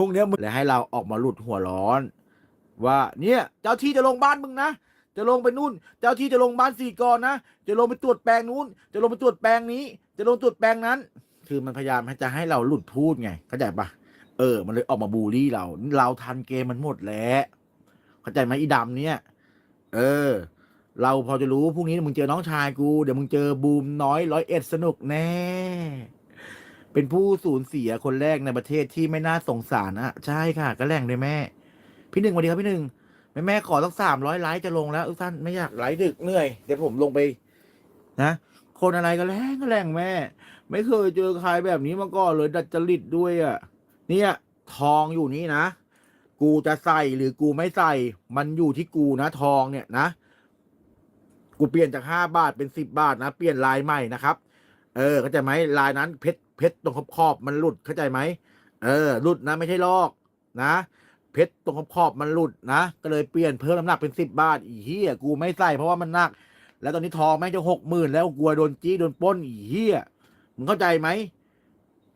พวกเนี้ยมึงเลยให้เราออกมาหลุดหัวร้อน ว่าเนี่ย เจ้าที่จะลงบ้านมึงนะจะลงไปนู่น เจ้าที่จะลงบ้านสี่กรนะจะลงไปตรวจแปลงนู้น จะลงไปตรวจแปลงนี้ จะลงตรวจแปลงนั้น คือมันพยายามให้จะให้เราหลุดพูดไงเข้าใจปะเออ มันเลยออกมาบูลลี่เรา เราทันเกมมันหมดแล้วเข้าใจไหมอีดำเนี่ย เออ เราพอจะรู้พรุ่งนี้มึงเจอน้องชายกู เดี๋ยวมึงเจอบูมน้อยร้อยเอ็ดสนุกแน่ เป็นผู้สูญเสียคนแรกในประเทศที่ไม่น่าสงสารนะใช่ค่ะ ก็แรงเลยแม่ พี่หนึ่งสวัสดีครับพี่หนึ่งแม่แม่ขอสักสามร้อยไลค์จะลงแล้วท่านไม่อยากไลค์ดึกเหนื่อยเดี๋ยวผมลงไป นะคนอะไรก็แรงก็แรงแม่ ไม่เคยเจอใครแบบนี้มาก่อนเลยดัดจริตด้วยอะเนี่ยทองอยู่นี่นะ กูจะใส่หรือกูไม่ใส่ มันอยู่ที่กูนะทองเนี่ยนะ กูเปลี่ยนจากห้าบาทเป็นสิบบาทนะ เปลี่ยนลายใหม่นะครับ เออเข้าใจไหมลายนั้นเพชร เพชรตรงขอบขอบมันหลุดเข้าใจไหมเออหลุดนะไม่ใช่ลอกนะ เพชรตรงขอบขอบมันหลุดนะ ก็เลยเปลี่ยนเพิ่มน้ำหนักเป็นสิบบาทอีเหี้ยกูไม่ใส่เพราะว่ามันหนัก แล้วตอนนี้ทองแม่งจะหกหมื่นแล้วกลัวโดนจี้โดนป้นอีเหี้ยมึงเข้าใจไหม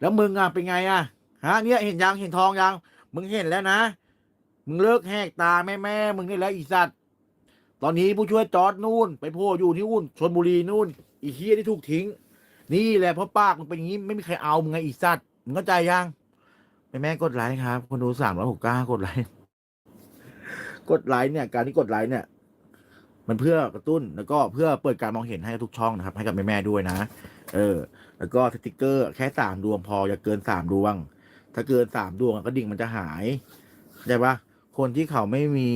แล้วมึงอะเป็นไงอะฮะเนี่ยเห็นยังเห็นทองยังมึงเห็นแล้วนะ มึงเลิกแหกตาแม่แม่มึงนี่แล้วอีสัตว์ตอนนี้ผู้ช่วยจอดนู่น ไปโผล่อยู่ที่นู่นชนบุรีนู่นอีเฮียที่ถูกทิ้ง นี่แหละเพราะปากมึงเป็นอย่างนี้ไม่มีใครเอามึงไงอีสัตว์มึงเข้าใจยังแม่แม่กดไลค์ครับ คนดูสามร้อยหกเก้ากดไลค์กดไลค์เนี่ย การที่กดไลค์เนี่ย มันเพื่อกระตุ้นแล้วก็เพื่อเปิดการมองเห็นให้ทุกช่องนะครับ ให้กับแม่แม่ด้วยนะ เออ แล้วก็สติกเกอร์แค่สามดวงพออย่าเกินสามดวง ถ้าเกินสามดวงก็ดิ่งมันจะหายเข้าใจปะคนที่เขาไม่มี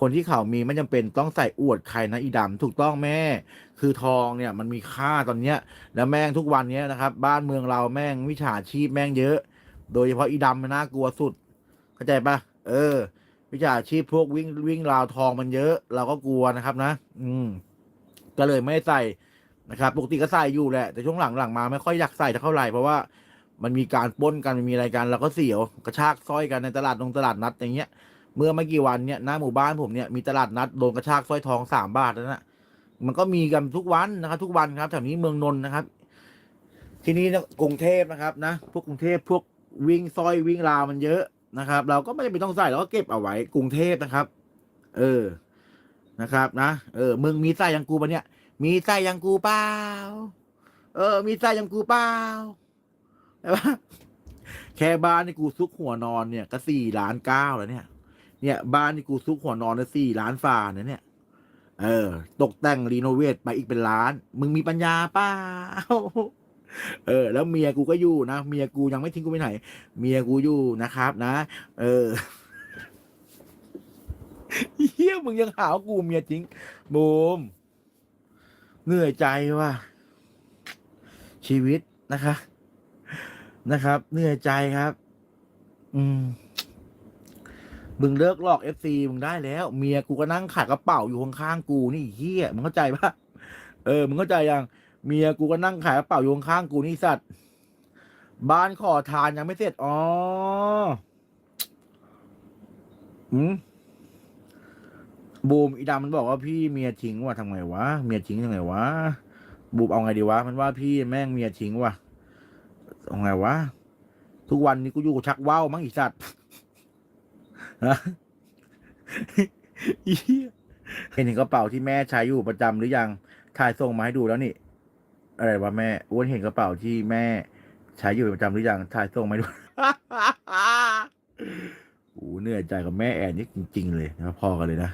คนที่เขามีไม่จำเป็นต้องใส่อวดใครนะอีดำถูกต้องแม่ คือทองเนี่ยมันมีค่าตอนเนี้ย แล้วแม่งทุกวันเนี้ยนะครับ บ้านเมืองเราแม่งวิชาชีพแม่งเยอะ โดยเฉพาะอีดำมันน่ากลัวสุด เข้าใจปะเออ วิชาชีพพวกวิ่งวิ่งราวทองมันเยอะ เราก็กลัวนะครับนะ อืม ก็เลยไม่ใส่นะครับปกติก็ใส่อยู่แหละ แต่ช่วงหลังหลังมาไม่ค่อยอยากใส่เท่าไหร่เพราะว่ามันมีการป้นกันมันมีอะไรกันเราก็เสียวกระชากสร้อยกันในตลาดตรงตลาดนัดอย่างเงี้ย เมื่อไม่กี่วันเนี่ยหน้าหมู่บ้านผมเนี่ยมีตลาดนัดโดนกระชากสร้อยทองสามบาทแล้วนะมันก็มีกันทุกวันนะครับ ทุกวันครับแถวนี้เมืองนนท์นะครับ ทีนี้กรุงเทพนะครับนะพวกกรุงเทพพวกวิ่งสร้อยวิ่งราวมันเยอะนะครับ เราก็ไม่จำเป็นต้องใส่เราก็เก็บเอาไว้กรุงเทพนะครับ เออนะครับ นะเออมึงมีไส้ยังกูปะเนี่ย มีไส้ยังกูเปล่าเออ มีไส้ยังกูเปล่าแต่ว่าแค่บ้านนี่กูซุกหัวนอนเนี่ยก็สี่ล้านเก้าแล้วเนี่ย เนี่ยบ้านนี่กูซุกหัวนอนนะสี่ล้านฝาเนี่ยเนี่ย เออ ตกแต่งรีโนเวทไปอีกเป็นล้าน มึงมีปัญญาเปล่าเออ แล้วเมียกูก็อยู่นะเมียกูยังไม่ทิ้งกูไปไหน เมียกูอยู่นะครับ นะ เออเฮียมึงยังหาว่ากูเมียจริงบูมเหนื่อยใจว่ะชีวิตนะคะ นะครับ เหนื่อยใจครับ อืม มึงเลิกหลอกเอฟซีมึงได้แล้ว เมียกูก็นั่งขายกระเป๋าอยู่ข้างๆกูนี่เฮียมึงเข้าใจปะเออมึงเข้าใจยังเมียกูก็นั่งขายกระเป๋าอยู่ข้างๆกูนี่สัตว์บ้านขอทานยังไม่เสร็จอ๋ออืมบูมอีดำมันบอกว่าพี่เมียทิ้งว่ะทำไงวะเมียทิ้งยังไงวะบูมเอาไงดีวะมันว่าพี่แม่งเมียทิ้งว่ะเอาไงวะทุกวันนี้กูอยู่กับชักว่าวมั้งอีสัตว์ ฮะเหี้ยเห็นเห็นกระเป๋าที่แม่ใช้อยู่ประจำหรือยังถ่ายส่งมาให้ดูแล้วนี่ อะไรวะแม่อ้วนเห็นกระเป๋าที่แม่ ใช้อยู่ประจำหรือยังถ่ายส่งมาให้ดู โอ้หเหนื่อยใจกับแม่แอนนี่จริง ๆ เลยนะครับพอกันเลยนะ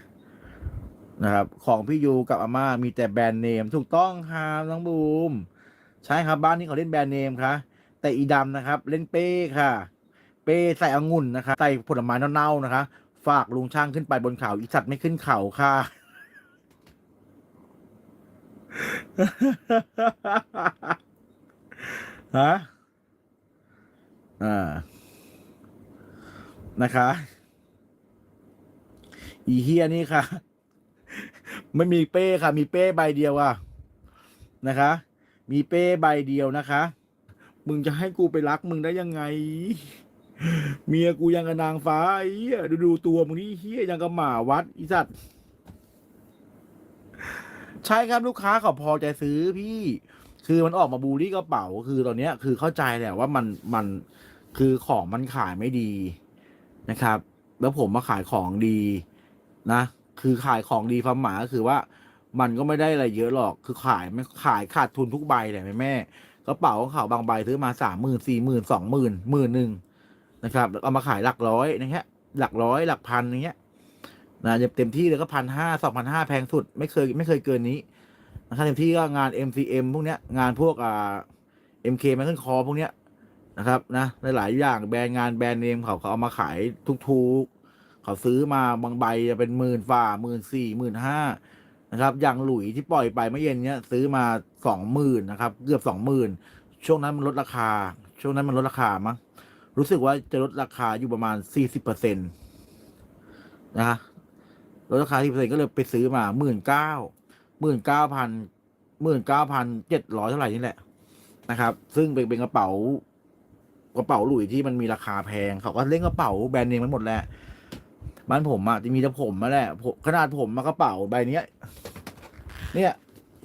นะครับ ของพี่ยูกับอาม่ามีแต่แบรนด์เนม ถูกต้องครับน้องบูม ใช่ครับบ้านนี้เขาเล่นแบรนด์เนมค่ะแต่อีดำนะครับ เล่นเป้ค่ะ ป้ใส่องุ่นนะคะ ใส่ผลไม้เน่าๆนะคะ ฝากลุงช่างขึ้นไปบนเขาอีสัตว์ไม่ขึ้นเขาค่ะ ฮะ อ่า นะคะ อีเฮียนี่ค่ะ ไม่มีเป้ค่ะ มีเป้ใบเดียวอะนะคะ มีเป้ใบเดียวนะคะ มึงจะให้กูไปรักมึงได้ยังไง เมียกูยังกับนางฟ้าไอ้เหี้ยดูดูตัวมึงนี่เฮียยังกับหมาวัดอีสัตว์ใช่ครับลูกค้าเขาพอใจซื้อพี่ คือมันออกมาบูลลี่กระเป๋า คือตอนเนี้ย คือเข้าใจแหละว่ามันมันคือของมันขายไม่ดีนะครับ แล้วผมมาขายของดีนะ คือขายของดีความหมายก็คือว่า มันก็ไม่ได้อะไรเยอะหรอก คือขายไม่ขายขาดทุนทุกใบเลยแม่แม่กระเป๋าของเขาบางใบซื้อมาสามหมื่นสี่หมื่นสองหมื่นหมื่นหนึ่ง นะครับเอามาขายหลักร้อยนะฮะหลักร้อยหลักพันอย่างเงี้ยนะจะเต็มที่เลยก็พันห้าสองพันห้าแพงสุด ไม่เคยไม่เคยเกินนี้นะครับเต็มที่ก็งาน MCM พวกเนี้ยงานพวกอ่า MK มคเคิลคอพวกเนี้ยนะครับนะหลายๆอย่างแบรนด์งานแบรนด์เนมเขาเขาเอามาขายทุกๆ เขาซื้อมาบางใบจะเป็นหมื่นฝ่าหมื่นสี่หมื่นห้านะครับ อย่างหลุยที่ปล่อยไปเมื่อเย็นเนี้ยซื้อมาสองหมื่นนะครับ เกือบสองหมื่นช่วงนั้นมันลดราคา ช่วงนั้นมันลดราคามั้ง รู้สึกว่าจะลดราคาอยู่ประมาณสี่สิบเปอร์เซ็นต์นะฮะลดราคาที่เปอร์เซ็นต์ก็เลยไปซื้อมาหมื่นเก้าหมื่นเก้าพันหมื่นเก้าพันเจ็ดร้อยเท่าไหร่นี่แหละนะครับ ซึ่งเป็นเป็นกระเป๋ากระเป๋าหลุยที่มันมีราคาแพงเขาก็เล่นกระเป๋าแบรนด์เนมมันหมดแหละบ้านผมอะจะมีแต่ผมมาแหละขนาดผมมากระเป๋าใบเนี้ย เนี่ย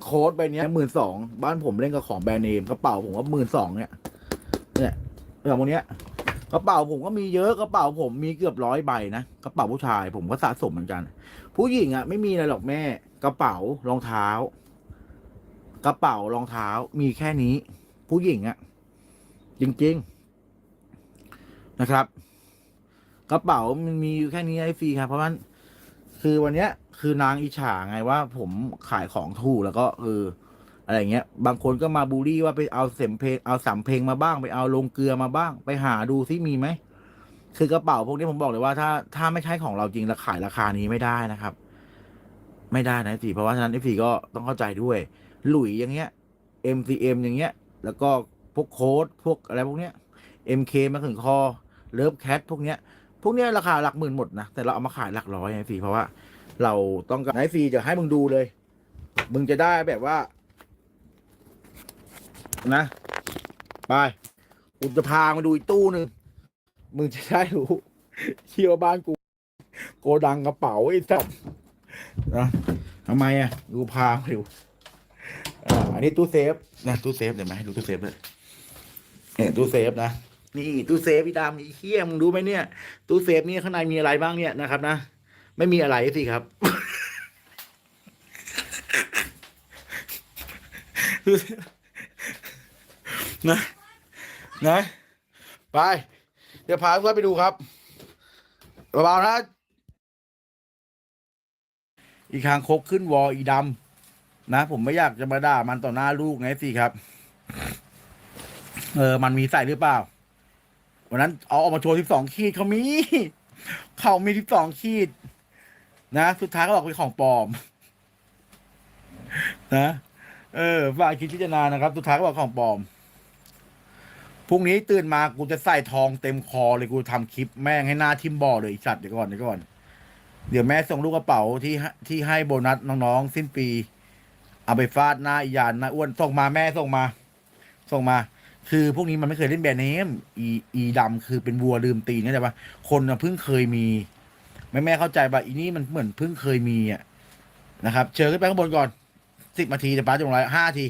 โค้ดใบเนี้ยหมื่นสองบ้านผมเล่นกับของแบรนด์เนมกระเป๋าผมก็หมื่นสองเนี่ยเนี่ยแบบพวกเนี้ย กระเป๋าผมก็มีเยอะกระเป๋าผมมีเกือบร้อยใบนะกระเป๋าผู้ชาย ผมก็สะสมเหมือนกัน ผู้หญิงอะไม่มีอะไรหรอกแม่ กระเป๋ารองเท้า กระเป๋ารองเท้ามีแค่นี้ ผู้หญิงอะจริง ๆนะครับ กระเป๋ามันมีอยู่แค่นี้ไอฟรีครับเพราะว่าคือวันเนี้ยคือนางอิจฉาไงว่า ผมขายของถูกแล้วก็เออ อะไรเงี้ย บางคนก็มาบูลลี่ว่าไปเอาเสียมเพลงเอาสามเพลงมาบ้างไปเอาลงเกลือมาบ้าง ไปหาดูซิมีไหมคือกระเป๋าพวกนี้ผมบอกเลยว่าถ้าถ้าไม่ใช่ของเราจริงแล้วขายราคานี้ไม่ได้นะครับ ไม่ได้นะสิเพราะว่าฉะนั้นเอฟซีก็ต้องเข้าใจด้วย หลุยอย่างเงี้ย MCM อย่างเงี้ย แล้วก็พวกโค้ดพวกอะไรพวกเนี้ย MK มาถึงคอเลิฟแคทพวกเนี้ย พวกเนี้ยราคาหลักหมื่นหมดนะแต่เราเอามาขายหลักร้อยไงฟรีเพราะว่า เราต้องการไอฟรีจะให้มึงดูเลย มึงจะได้แบบว่า นะ ไปกูจะพามาดูอีกตู้หนึ่งมึงจะได้รู้เชี่ยวบ้านกู โกดังกระเป๋าไอ้สัสนะทำไมอะดูพามาดูอันนี้ตู้เซฟนะตู้เซฟเดี๋ยวมาให้ดูตู้เซฟเลยเนี่ยตู้เซฟนะนี่ตู้เซฟพี่ดำเขี้ยมึงรู้ไหมเนี่ยตู้เซฟนี่ข้างในมีอะไรบ้างเนี่ยนะครับ นะไม่มีอะไรสิครับ นะนะไป เดี๋ยวพาเพื่อนไปดูครับเบาๆนะ อีกครั้งคกขึ้นวออีดำนะ ผมไม่อยากจะมาด่ามันต่อหน้าลูกไงสิครับ เออ มันมีใส่หรือเปล่า วันนั้นเอาออกมาโชว์ที่สองขีดเขามี เขามีที่สองขีด นะ สุดท้ายก็บอกเป็นของปลอม นะ เออฝากคิดพิจารณานะครับ สุดท้ายก็บอกของปลอม พรุ่งนี้ตื่นมากูจะใส่ทองเต็มคอเลยกูทำคลิปแม่งให้หน้าทิมบ่อเลยไอีสัตว์เดี๋ยวก่อนเดี๋ยวก่อน เดี๋ยวแม่ส่งลูกกระเป๋าที่ให้ที่ให้โบนัสน้องๆ สิ้นปี เอาไปฟาดหน้าอียานหน้าอ้วนส่งมาแม่ส่งมา ส่งมา คือพวกนี้มันไม่เคยเล่นแบรนด์เนมอีอีดำคือเป็นวัวลืมตีนเข้าใจปะคนน่ะเพิ่งเคยมีแม่แม่เข้าใจปะอีนี่มันเหมือนเพิ่งเคยมีอะนะครับเชิญขึ้นไปข้างบนก่อนสิบนาทีแต่ป้าจะลงไลฟ์ห้าที